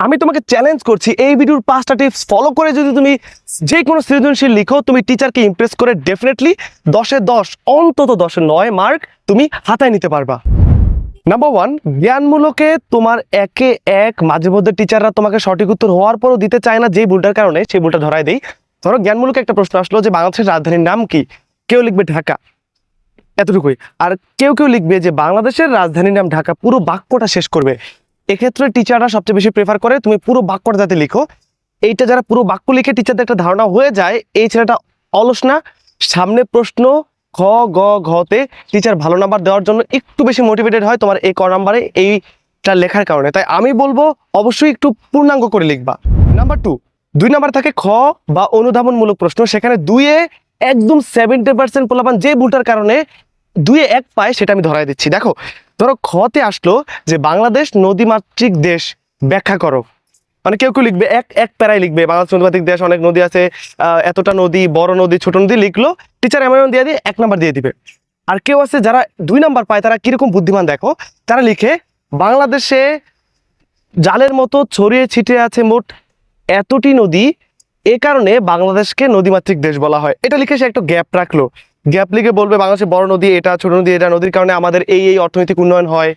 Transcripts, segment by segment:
আমি তোমাকে চ্যালেঞ্জ করছি এই ভিডিওর পাঁচটা টিপস ফলো করে যদি তুমি যে কোনো সৃজনশীল লিখো, তুমি টিচারকে ইমপ্রেস করে ডেফিনেটলি দশে দশ, অন্তত দশে নয় মার্ক তুমি হাতায় নিতে পারবা। নাম্বার ওয়ান জ্ঞানমূলকে তোমার একে এক, মাঝে মধ্যে টিচাররা তোমাকে সঠিক উত্তর হওয়ার পরও দিতে চায় না যে ভুলটার কারণে, সেই ভুলটা ধরাই দেই। ধরো, জ্ঞানমূলক একটা প্রশ্ন আসলো যে, বাংলাদেশের রাজধানীর নাম কি? কেউ লিখবে ঢাকা। এতটুকুই। আর কেউ কেউ লিখবে যে, বাংলাদেশের রাজধানীর নাম ঢাকা। পুরো বাক্যটা শেষ করবে। এক্ষেত্রে টিচাররা সবচেয়ে বেশি প্রেফার করে, তুমি পুরো বাক্যটা যাতে লিখো। এইটা যারা পুরো বাক্য লিখে টিচারদের একটা ধারণা হয়ে যায়, এই ছেলেটা অলস না। সামনে প্রশ্ন খ, গ ঘতে টিচার ভালো নাম্বার দেওয়ার জন্য একটু বেশি মোটিভেটেড হয় তোমার এই ক নাম্বারে এইটা লেখার কারণে। তাই আমি বলব, অবশ্যই একটু পূর্ণাঙ্গ করে লিখবা। নাম্বার টু দুই নাম্বার থাকে খ বা অনুধাবনমূলক প্রশ্ন। সেখানে দুইয়ে একদম সেভেন্টি পার্সেন্ট পোলাপান যে ভুলটার কারণে দুয়ে এক পায়ে সেটা আমি ধরাই দিচ্ছি। দেখো, ধরো খতে আসলো যে বাংলাদেশ নদীমাতৃক দেশ, ব্যাখ্যা করো। মানে কেউ কেউ লিখবে, এক এক প্যারায় লিখবে। বাংলাদেশ নদীমাতৃক দেশ, অনেক নদী আছে এতটা নদী, বড় নদী, ছোট নদী লিখলো টিচার এমন দিয়ে দিয়ে এক নাম্বার দিয়ে দিবে। আর কেউ আছে যারা দুই নাম্বার পায়, তারা কীরকম বুদ্ধিমান দেখো, তারা লিখে, বাংলাদেশে জালের মতো ছড়িয়ে ছিটিয়ে আছে মোট এতটি নদী, এ কারণে বাংলাদেশকে নদীমাতৃক দেশ বলা হয়। এটা লিখে সে একটা গ্যাপ রাখল। গ্যাপ লিখে বলবে বাংলাদেশে বড় নদী, এটা ছোট নদী, এটা নদীর কারণে আমাদের এই এই অর্থনৈতিক উন্নয়ন হয়।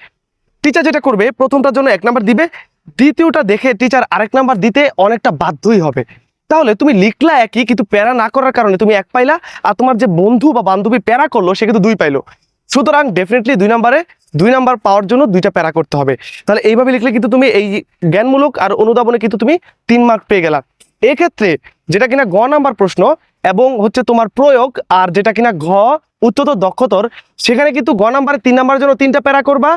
টিচার যেটা করবে, প্রথমটার জন্য এক নাম্বার দিবে, দ্বিতীয়টা দেখে টিচার আরেক নাম্বার দিতে অনেকটা বাধ্যই হবে। তাহলে তুমি লিখলা একই, কিন্তু প্যারা না করার কারণে তুমি এক পাইলা, আর তোমার যে বন্ধু বা বান্ধবী প্যারা করল, সে কিন্তু দুই পাইলো। সুতরাং ডেফিনেটলি দুই নাম্বারে, দুই নাম্বার পাওয়ার জন্য দুইটা প্যারা করতে হবে। তাহলে এইভাবে লিখলে কিন্তু তুমি এই জ্ঞানমূলক আর অনুধাবনে কিন্তু তুমি তিন মার্ক পেয়ে গেলা। এক্ষেত্রে যেটা কিনা গ নাম্বার প্রশ্ন এবং হচ্ছে তোমার প্রয়োগ আর যেটা কিনা ঘ, উচ্চতর দক্ষতর, সেখানে কিন্তু গ নাম্বারে, তিন নাম্বারের জন্য তিনটা প্যারা করবা।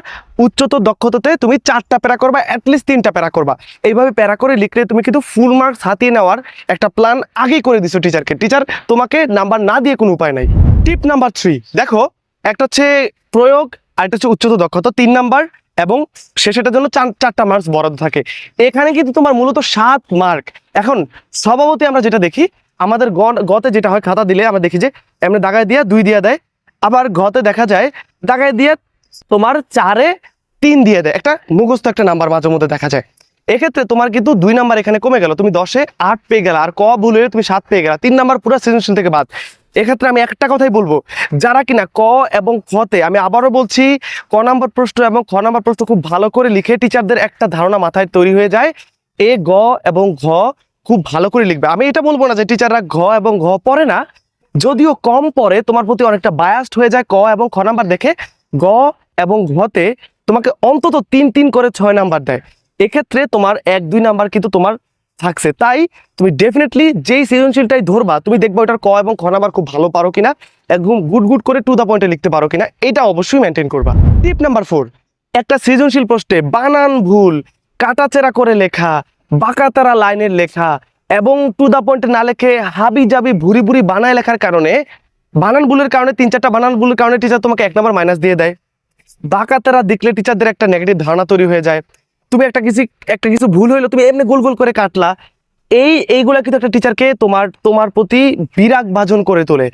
উচ্চতর দক্ষতাতে তুমি চারটা প্যারা করবা অ্যাটলিস্ট তিনটা প্যারা করবা। এইভাবে প্যারা করে লিখলে তুমি কিন্তু ফুল মার্কস হাতিয়ে নেওয়ার একটা প্ল্যান আগেই করে দিছো টিচারকে টিচার তোমাকে নাম্বার না দিয়ে কোনো উপায় নাই। টিপ নাম্বার থ্রি দেখো, একটা হচ্ছে প্রয়োগ আর একটা হচ্ছে উচ্চতর দক্ষতা, তিন নাম্বার এবং শেষেটার জন্য চার, চারটা মার্কস বরাদ্দ থাকে। এখানে কিন্তু তোমার মূলত সাত মার্ক এখন, স্বভাবতই আমরা যেটা দেখি আমাদের গতে যেটা হয়, খাতা দিলে আমরা দেখি যে, এমনি দাগায় দিয়ে, দুই দিয়ে দেয়। আবার ঘতে দেখা যায়, দাগায় দিয়ে তোমার চারে তিন দিয়ে দেয়। একটা মুখস্থ একটা নাম্বার মাঝে মধ্যে দেখা যায়। এক্ষেত্রে তোমার কিন্তু দুই নাম্বার এখানে কমে গেল। তুমি দশে আট পেয়ে গেলা, আর ক ভুল হয়ে তুমি সাত পেয়ে গেলা। তিন নাম্বার পুরো সৃজনশীল থেকে বাদ। এক্ষেত্রে আমি একটা কথাই বলব, যারা কিনা ক এবং খতে, আমি আবারও বলছি, ক নাম্বার প্রশ্ন এবং খ নাম্বার প্রশ্ন খুব ভালো করে লিখে টিচারদের একটা ধারণা মাথায় তৈরি হয়ে যায়। এ, গ এবং ঘ খুব ভালো করে লিখবে। আমি এটা বলব না যে টিচাররা ঘ এবং ঘ পড়ে না, যদিও কম পড়ে, তোমার প্রতি অনেকটা বায়াসড হয়ে যায় ক এবং খ নাম্বার দেখে। গ এবং ঘতে তোমাকে অন্তত তিন তিন করে ছয় নাম্বার দেয়। এক্ষেত্রে তোমার এক, দুই নাম্বার কিন্তু তোমার থাকছে। তাই তুমি ডেফিনেটলি যেই সৃজনশীলটাই ধরবা, তুমি দেখবে ওটার ক এবং খ নাম্বার খুব ভালো পারো কিনা, একদম গুড গুড করে টু দ্য পয়েন্টে লিখতে পারো কিনা, এটা অবশ্যই মেনটেন করবা। টিপ নাম্বার ফোর একটা সৃজনশীল প্রশ্নে বানান ভুল কাটাচেরা করে লেখা বাঁকাতারা লাইনের লেখা এবং টু দ্য পয়েন্টে না লেখে হাবি জাবি ভুরি ভুরি বানায় লেখার কারণে, বানান ভুলের কারণে, তিন চারটা বানান ভুলের কারণে টিচার তোমাকে এক নম্বর মাইনাস দিয়ে দেয়। বাঁকাতারা দেখলে টিচারদের একটা নেগেটিভ ধারণা তৈরি হয়ে যায়। তুমি একটা কিছু একটা কিছু ভুল হইল, তুমি এমনি গোল গোল করে কাটলা। এই, এইগুলা কিন্তু একটা টিচারকে তোমার তোমার প্রতি বিরাগ ভাজন করে তোলে।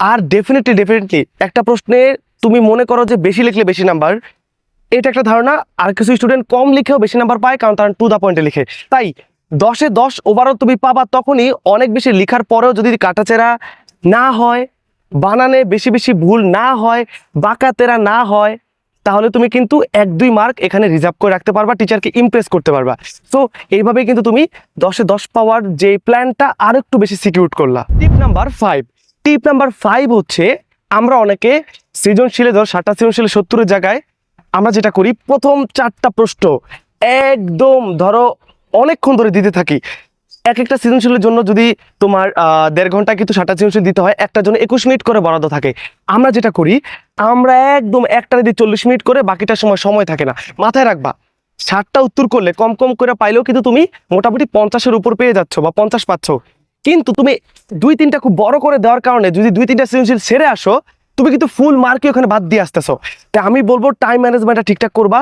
আর ডেফিনেটলি ডেফিনেটলি একটা প্রশ্নে তুমি মনে করো যে বেশি লিখলে বেশি নাম্বার এটা একটা ধারণা। আর কিছু স্টুডেন্ট কম লিখেও বেশি নাম্বার পায়, কারণ তারা টু দা পয়েন্টে লিখে। তাই দশে দশ ওভারও তুমি পাবা তখনই অনেক বেশি লেখার পরেও যদি কাটাচেরা না হয়, বানানে বেশি বেশি ভুল না হয়, বাঁকাতেরা না হয়, তাহলে তুমি কিন্তু এক দুই মার্ক এখানে রিজার্ভ করে রাখতে পারবা টিচারকে ইমপ্রেস করতে পারবা। সো এইভাবেই কিন্তু তুমি দশে দশ পাওয়ার যে প্ল্যানটা আর একটু বেশি সিকিউর করলা। Tip number five tip number five হচ্ছে, আমরা অনেকে সৃজনশীলে ধর, ষাটটা সৃজনশীলে সত্তরের জায়গায় আমরা যেটা করি, প্রথম চারটা প্রশ্ন একদম ধরো অনেকক্ষণ ধরে দিতে থাকি। এক একটা সৃজনশীলের জন্য যদি তোমার দেড় ঘণ্টা কিন্তু সাতটা সৃজনশীল দিতে হয়, একটার জন্য একুশ মিনিট করে বরাদ্দ থাকে। আমরা যেটা করি, আমরা একদম একটা দিয়ে চল্লিশ মিনিট করে বাকিটার সময় সময় থাকে না। মাথায় রাখবা ষাটটা উত্তর করলে কম কম করে পাইলেও কিন্তু তুমি মোটামুটি পঞ্চাশের উপর পেয়ে যাচ্ছ বা পঞ্চাশ পাচ্ছ। কিন্তু তুমি দুই তিনটা খুব বড় করে দেওয়ার কারণে যদি দুই তিনটা সৃজনশীল সেরে আসো তুমি কিন্তু ফুল মার্কে ওখানে বাদ দিয়ে আসতেছো। তাই আমি বলব টাইম ম্যানেজমেন্টটা ঠিকঠাক করবা।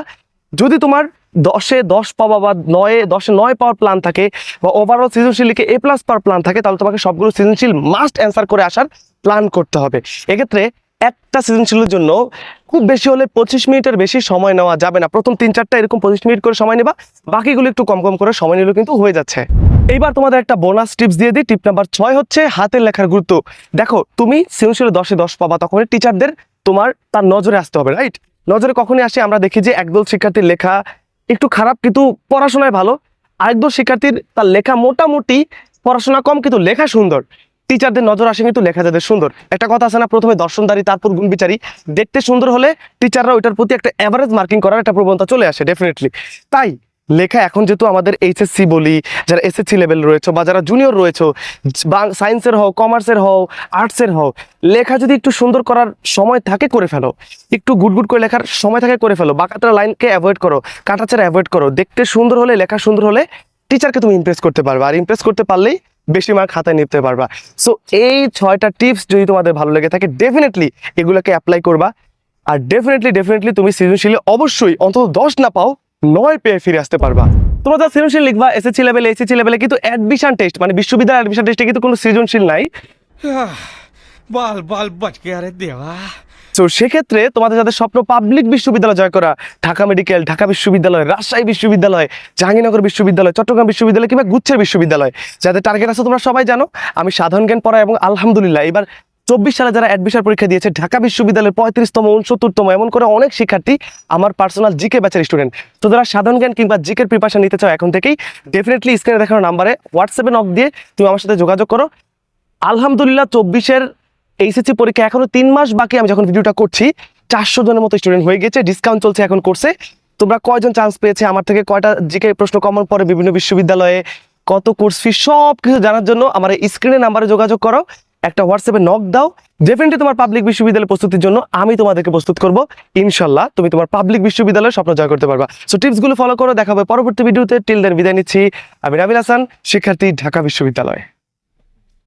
যদি তোমার দশে দশ পাওয়া বা নয়ে, দশে নয় পাওয়ার প্ল্যান থাকে বা ওভারঅল সৃজনশীল লিখে এ প্লাস পাওয়ার প্ল্যান থাকে, তাহলে তোমাকে সবগুলো সৃজনশীল মাস্ট অ্যান্সার করে আসার প্ল্যান করতে হবে। এক্ষেত্রে একটা সৃজনশীলের জন্য খুব বেশি হলে পঁচিশ মিনিটের বেশি সময় নেওয়া যাবে না। প্রথম তিন চারটা এরকম পঁচিশ মিনিট করে সময় নেবা। বাকিগুলো একটু কম কম করে সময় নিলেও কিন্তু হয়ে যাচ্ছে। এইবার তোমাদের একটা বোনাস টিপস দিয়ে দিই। টিপ নাম্বার ছয় হচ্ছে হাতের লেখার গুরুত্ব। দেখো, তুমি সৃজনশীলে দশে দশ পাবা, তখন টিচারদের তোমার তার নজরে আসতে হবে রাইট নজরে কখনই আসে, আমরা দেখি যে একদল শিক্ষার্থীর লেখা একটু খারাপ, কিন্তু পড়াশোনায় ভালো। আরেকদল শিক্ষার্থীর তার লেখা মোটামুটি পড়াশোনা কম, কিন্তু লেখা সুন্দর। টিচারদের নজর আসে কিন্তু লেখা যাদের সুন্দর। একটা কথা আছে না, প্রথমে দর্শনদারি, তারপর গুণবিচারী দেখতে সুন্দর হলে টিচাররা ওইটার প্রতি একটা অ্যাভারেজ মার্কিং করার একটা প্রবণতা চলে আসে ডেফিনেটলি তাই লেখা এখন যেহেতু আমাদের এইচএসসি বলি, যারা এসএসসি লেভেল রয়েছে বা যারা জুনিয়র রয়েছে সায়েন্সের হও কমার্সের হও আর্টসের হও, লেখা যদি একটু সুন্দর করার সময় থাকে করে ফেলো। একটু গুড গুড করে লেখার সময় থাকে করে ফেলো। বাঁকাতরা লাইনকে অ্যাভয়েড করো, কাটাচারা অ্যাভয়েড করো। দেখতে সুন্দর হলে, লেখা সুন্দর হলে টিচারকে তুমি ইমপ্রেস করতে পারবে। আর ইমপ্রেস করতে পারলেই বেশি মার্ক খাতায় নিতে পারবা। সো এই ছয়টা টিপস যদি তোমাদের ভালো লেগে থাকে ডেফিনেটলি এগুলোকে অ্যাপ্লাই করবা। আর ডেফিনেটলি ডেফিনেটলি তুমি সৃজনশীলে অবশ্যই অন্তত দশ না পাও, নয় পেয়ে ফিরে আসতে পারবা। তোমরা যা সৃজনশীল লিখবা এসএসসি লেভেলে এসএসসি লেভেলে কিন্তু অ্যাডমিশন টেস্ট মানে বিশ্ববিদ্যালয় অ্যাডমিশন টেস্টে কিন্তু কোনো সৃজনশীল নাই। বাল বাল বচ কে আরে দেওয়া। তো সেক্ষেত্রে তোমাদের যাদের স্বপ্ন পাবলিক বিশ্ববিদ্যালয় জয় করা, ঢাকা মেডিকেল ঢাকা বিশ্ববিদ্যালয়, রাজশাহী বিশ্ববিদ্যালয়, জাহাঙ্গীরনগর বিশ্ববিদ্যালয়, চট্টগ্রাম বিশ্ববিদ্যালয় কিংবা গুচ্ছের বিশ্ববিদ্যালয়, যাদের টার্গেট আছে তোমরা সবাই জানো। আমি সাধারণ জ্ঞান পড়া এবং আলহামদুলিল্লাহ, এবার চব্বিশ সালে যারা অ্যাডমিশন পরীক্ষা দিয়েছে, ঢাকা বিশ্ববিদ্যালয়ের পঁয়ত্রিশতম, উনসত্তরতম, এমন করে অনেক শিক্ষার্থী আমার পার্সোনাল জিকে ব্যাচের স্টুডেন্ট তো যারা সাধারণ জ্ঞান কিংবা জিকের প্রিপারেশন নিতে চাও এখন থেকেই ডেফিনেটলি স্ক্রিনে দেখানো নাম্বারে হোয়াটসঅ্যাপে নক দিয়ে তুমি আমার সাথে যোগাযোগ করো। আলহামদুলিল্লাহ, চব্বিশের এইচএসসি পরীক্ষা এখনও তিন মাস বাকি, আমি যখন ভিডিওটা করছি, চারশো জনের মতো স্টুডেন্ট হয়ে গেছে ডিসকাউন্ট চলছে এখন কোর্সে তোমরা কয়জন চান্স পেয়েছে? আমার থেকে কয়টা জিকে প্রশ্ন কমন পরে বিভিন্ন বিশ্ববিদ্যালয়ে? কত কোর্স ফি সব কিছু জানার জন্য আমার স্ক্রিনে নাম্বারে যোগাযোগ করো, একটা হোয়াটসঅ্যাপে নক দাও। ডেফিনেটলি তোমার পাবলিক বিশ্ববিদ্যালয়ের প্রস্তুতির জন্য আমি তোমাদেরকে প্রস্তুত করব। ইনশাল্লাহ, তুমি তোমার পাবলিক বিশ্ববিদ্যালয়ের স্বপ্ন জয় করতে পারবা। সো টিপসগুলো ফলো করো দেখাবে পরবর্তী ভিডিওতে টিল দেন বিদায় নিচ্ছি। আমি রাবিল হাসান, শিক্ষার্থী, ঢাকা বিশ্ববিদ্যালয়।